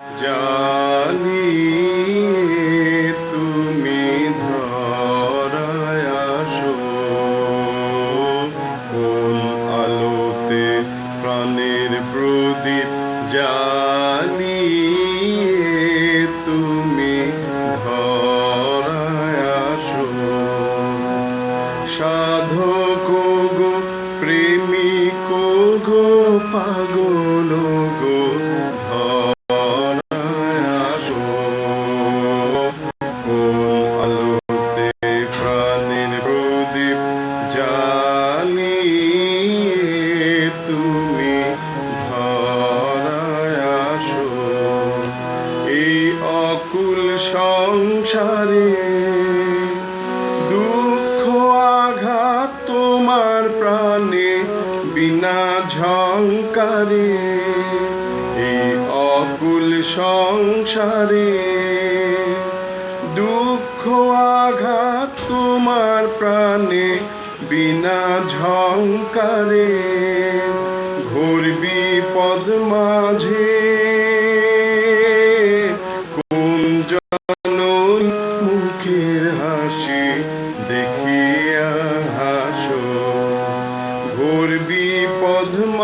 জানি তুমি ধরায় কোন আলোতে প্রাণের প্রদীপ জানি তুমি ধরায় সাধক গো প্রেমিক গো পাগল গো প্রাণে বিনা ঝঙ্কারে এই অকুল সংসারে দুঃখ, আঘাত তোমার প্রাণে বিনা ঝঙ্কারে ঘোর বিপদ মাঝে কোন জনই মুখের হাসি দেখিয়া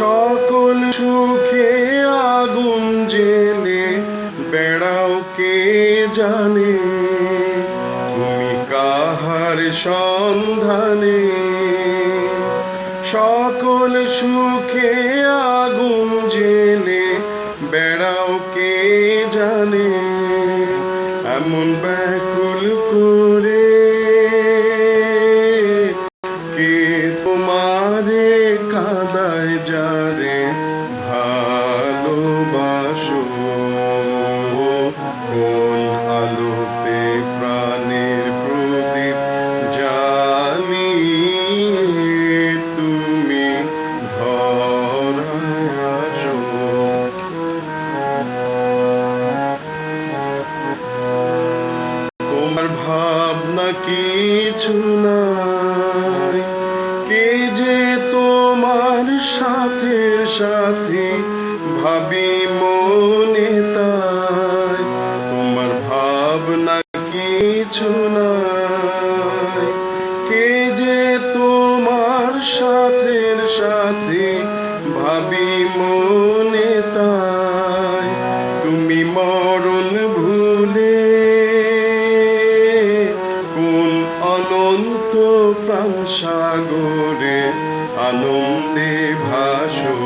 সকল সুখে আগুন জেলে, বেড়াও কে জানে? তুমি কাহার সন্ধানে? সকল সুখে আগুন জেলে, বেড়াও কে জানে? এমন ব্যাকুল করে তোমারে কাদায় যারে ভালোবাসো। তুমি তোমার ভাবনা কিছু নাই সাথে সাথে ভাবি মনে তাই। তোমার ভাবনা কিছু নাই। কে যে তোমার সাথে সাথে ভাবি মনে প্রাণ সাগরে আনন্দে ভাসো।